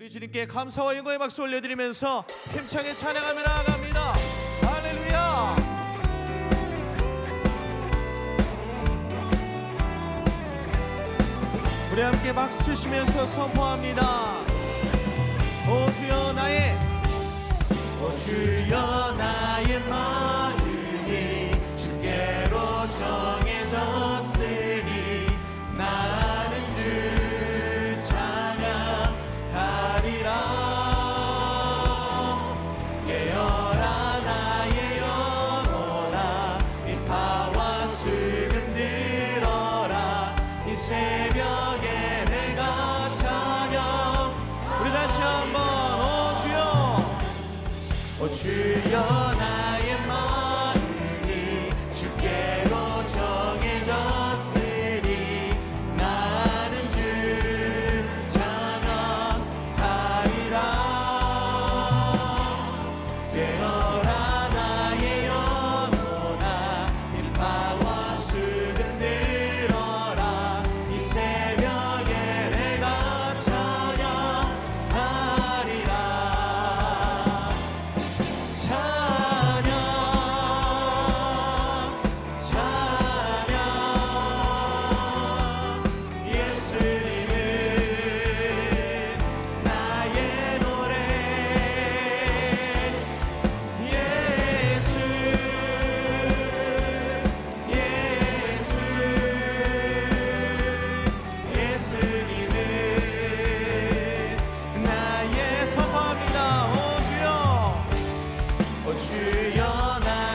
우리 주님께 감사와 영광의 박수 올려드리면서 힘차게 찬양하며 나아갑니다. 할렐루야! 우리 함께 박수 주시면서 선포합니다. 오 주여 나의 오 주여 나의 마음 your 그 연한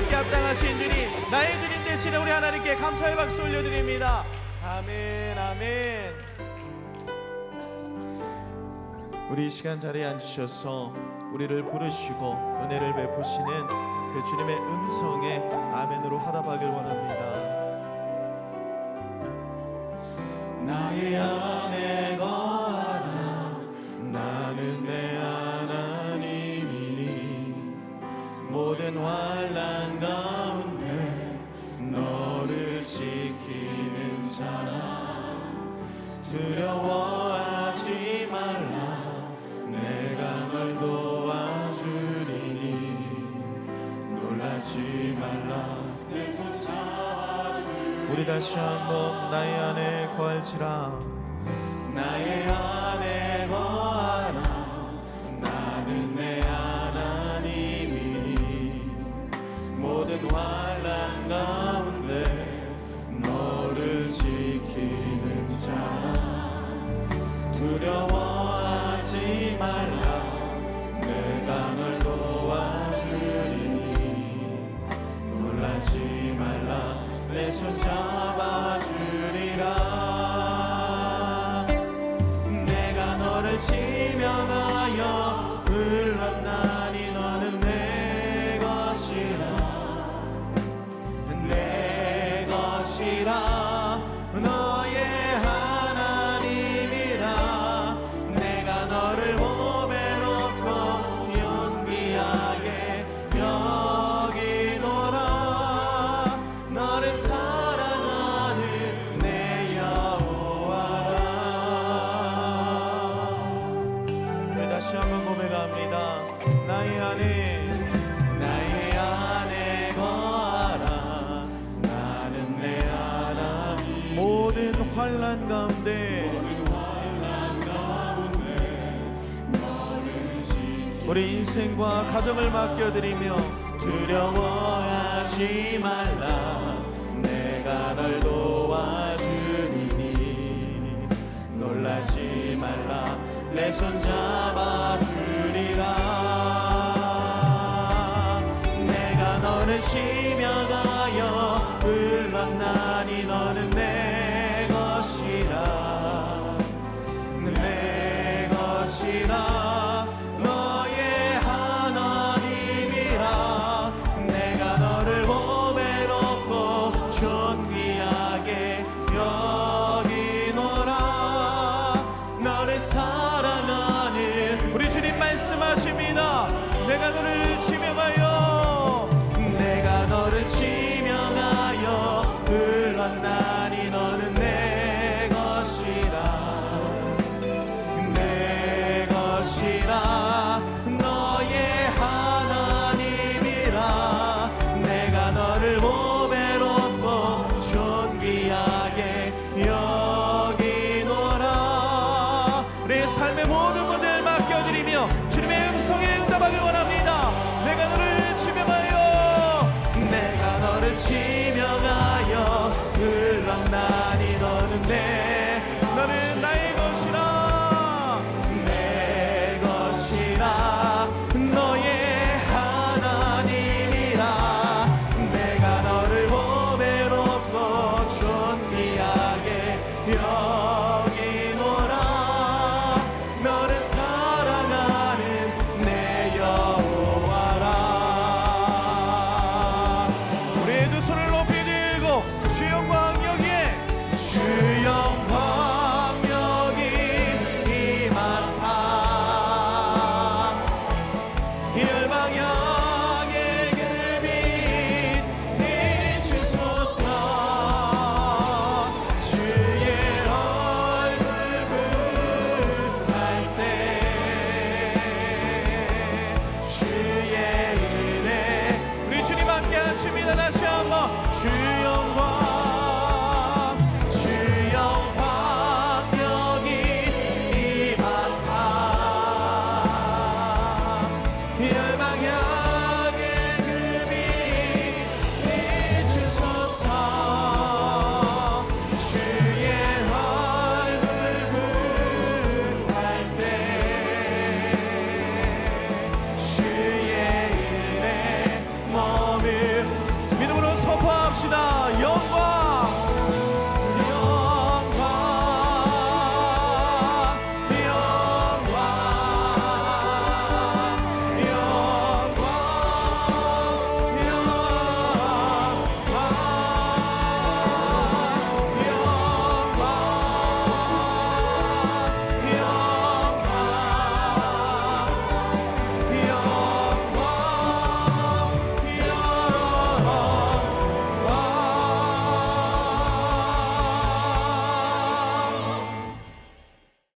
받기 합당하신 주님 나의 주님 대신에 우리 하나님께 감사의 박수 올려드립니다. 아멘 아멘. 우리 이 시간 자리에 앉으셔서 우리를 부르시고 은혜를 베푸시는 그 주님의 음성에 아멘으로 화답하길 원합니다. 나의 아 두려워하지 말라. 내가 널 도와주리니 놀라지 말라. 내 손 잡아주 우리 다시 한번 나의 안에 거할지라. 나의 안 成长。 환란 가운데 우리 인생과 가정을 맡겨드리며 두려워하지 말라. 내가 널 도와주리니 놀라지 말라. 내 손 잡아